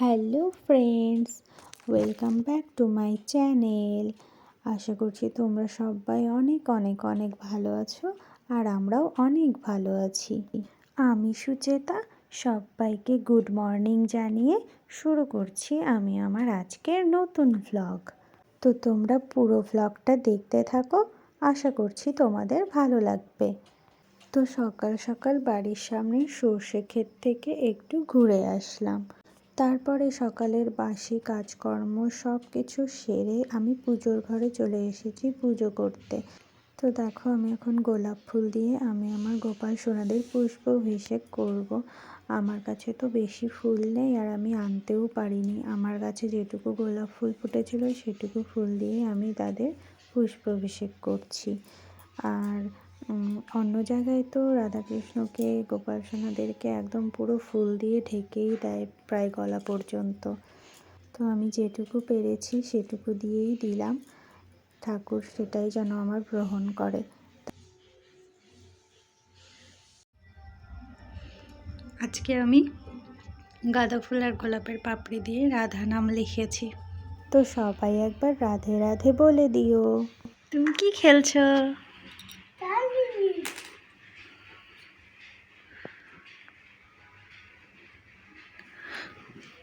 Hello friends, welcome back to my channel. আশা করছি তোমরা সবাই অনেক অনেক অনেক ভালো আছো আর আমরাও অনেক ভালো আছি। আমি সুচেতা, সবাইকে গুড মর্নিং জানিয়ে শুরু করছি আমি আমার আজকের নতুন ভ্লগ তো তোমরা পুরো ভ্লগটা দেখতে থাকো, আশা করছি তোমাদের ভালো লাগবে। তো সকাল সকাল বাড়ির সামনে সর্ষে ক্ষেত থেকে একটু ঘুরে আসলাম। তারপরে সকালের বাসি কাজকর্ম সব কিছু সেরে আমি পুজোর ঘরে চলে এসেছি পুজো করতে। তো দেখো, আমি এখন গোলাপ ফুল দিয়ে আমি আমার গোপাল সোনাদের পুষ্প অভিষেক করব। আমার কাছে তো বেশি ফুল নেই আর আমি আনতেও পারিনি। আমার কাছে যেটুকু গোলাপ ফুল ফুটেছিল সেটুকু ফুল দিয়ে আমি তাদের পুষ্প অভিষেক করছি। আর অন্য জায়গায় তো রাধাকৃষ্ণকে গোপাল সোনাদেরকে একদম পুরো ফুল দিয়ে ঢেকেই দেয় প্রায় গলা পর্যন্ত। তো আমি যেটুকু পেরেছি সেটুকু দিয়েই দিলাম। ঠাকুর সেটাই যেন আমার গ্রহণ করে। আজকে আমি গাঁদা ফুল আর গোলাপের পাপড়ি দিয়ে রাধা নাম লিখেছি। তো সবাই একবার রাধে রাধে বলে দিও। তুমি কি খেলছো?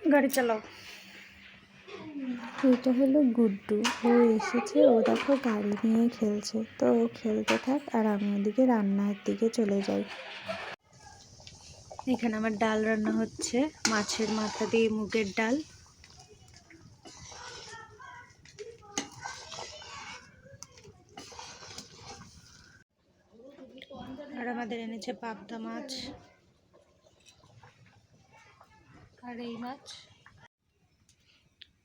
গাড়ি চালাও। এটা হলো গুড্ডু। ও এসেছে ও দেখো গাড়ি নিয়ে খেলছে। তো ও খেলতে থাক আর আমি ওদিকে রান্নার দিকে চলে যাই। এখানে আমার ডাল রান্না হচ্ছে মাছের মাথা দিয়ে মুগের ডাল। আর আমাদের এনেছে পাবদা মাছ। আর এই মাছ?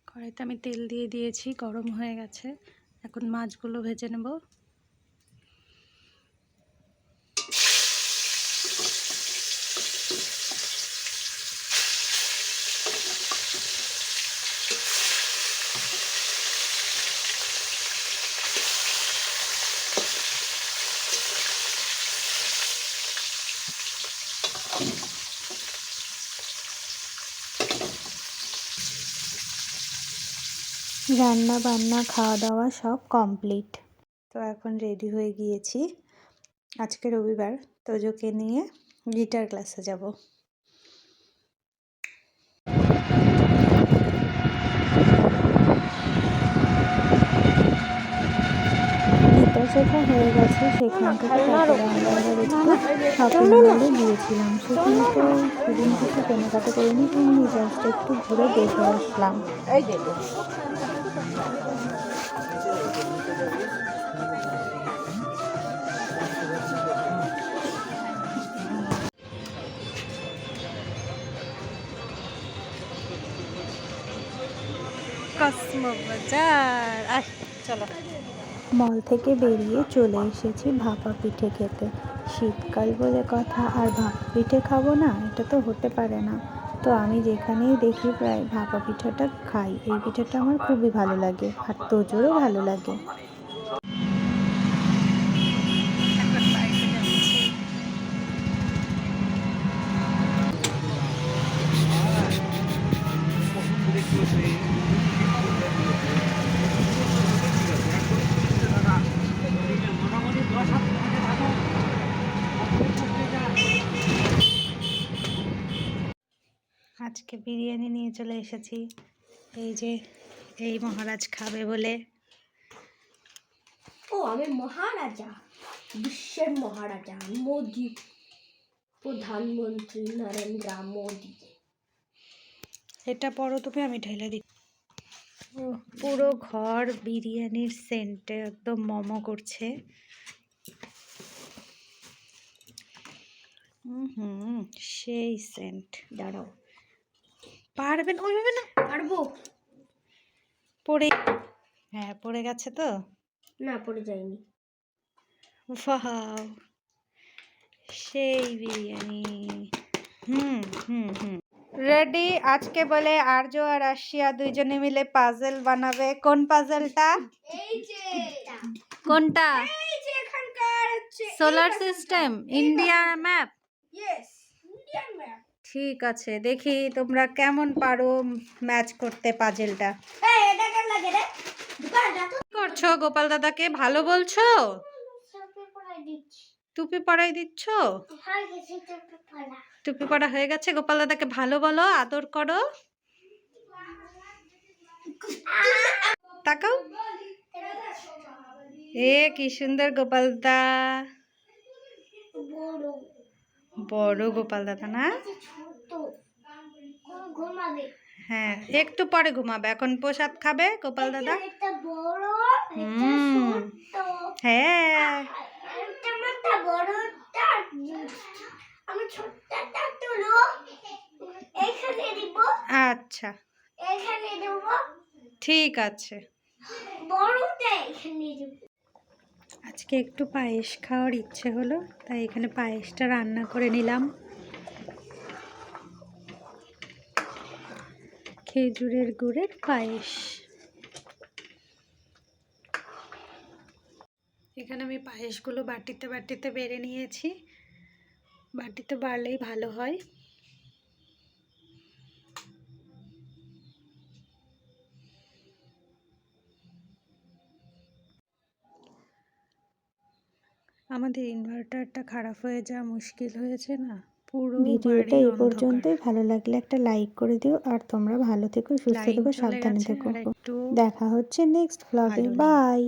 কড়াইতে আমি তেল দিয়ে দিয়েছি, গরম হয়ে গেছে। এখন মাছগুলো ভেজে নেব। রান্না বান্না খাওয়া দাওয়া সব কমপ্লিট তো এখন রেডি হয়ে গিয়েছি। আজকে রবিবার তোজোকে নিয়ে গিটার ক্লাসে যাব। গিটার শেখা হয়ে গেছে, সেখান থেকে শপিং মলে গিয়েছিলাম। সেখানে তো সেদিন কিছু কেনাকাটা করিনি জাস্ট একটু ঘুরে দেখে আসলাম। মল থেকে বেরিয়ে চলে এসেছি ভাপা পিঠে খেতে। শীতকাল বলে কথা, আর ভাপা পিঠে খাব না, এটা তো হতে পারে না। তো আমি যেখানেই দেখি প্রায় ভাপা পিঠাটা খাই। এই পিঠাটা আমার খুবই ভালো লাগে, আর তোজোরও ভালো লাগে। আজকে বিরিয়ানি নিয়ে চলে এসেছি। এই যে এই মহারাজ খাবে বলে। ও আমি মহারাজা বিশ্বের মহারাজা মোদি প্রধানমন্ত্রী নরেন্দ্র মোদি। এটা পরো তুমি আমি ঢেলে দিই পুরো ঘর বিরিয়ানির সেন্টে একদম মমো করছে। হুম হুম সেই সেন্ট। দাঁড়াও। পারবেন ওইভাবে না? পারব। পড়ে হ্যাঁ পড়ে গেছে তো? না পড়ে যায়নি। ওয়াও সেই বিরিয়ানি। হুম হুম হুম। রেডি আজকে বলে আর্য আর রাশিয়া দুইজনে মিলে পাজেল বানাবে। কোন পাজেলটা এই যে কোনটা? এই যে এখানকার হচ্ছে solar system India map yes Indian map ঠিক আছে দেখি তোমরা কেমন পারো ম্যাচ করতে পাজেলটা করছ গোপাল দাদাকে? ভালো বলছো? সবই পড়াই দিচ্ছি। টুপি পরাই দিচ্ছ? পড়া টুপি পরা। হয়ে গেছে? গোপাল দাদাকে ভালো বলো আদর করো। তাকাও। এ কি সুন্দর গোপাল দাদা বড়। গোপাল দাদা না? হ্যাঁ একটু পরে ঘুমাবে। এখন প্রসাদ খাবে গোপাল দাদা? হ্যাঁ। আচ্ছা। ঠিক আছে। আজকে একটু পায়েস খাওয়ার ইচ্ছে হলো তাই এখানে পায়েসটা রান্না করে নিলাম। খেজুরের গুড়ের পায়েস। এখানে আমি পায়েসগুলো বাটিতে বাটিতে বেড়ে নিয়েছি। বাটিতে বাড়লেই ভালো হয়। আমাদের ইনভার্টারটা খারাপ হয়ে যাওয়া মুশকিল হয়েছে না? ভিডিওটা এই পর্যন্তই। ভালো লাগলে একটা লাইক করে দিও। আর তোমরা ভালো থেকো সুস্থ থেকো সাবধানে থেকো। দেখা হচ্ছে নেক্সট ব্লগে বাই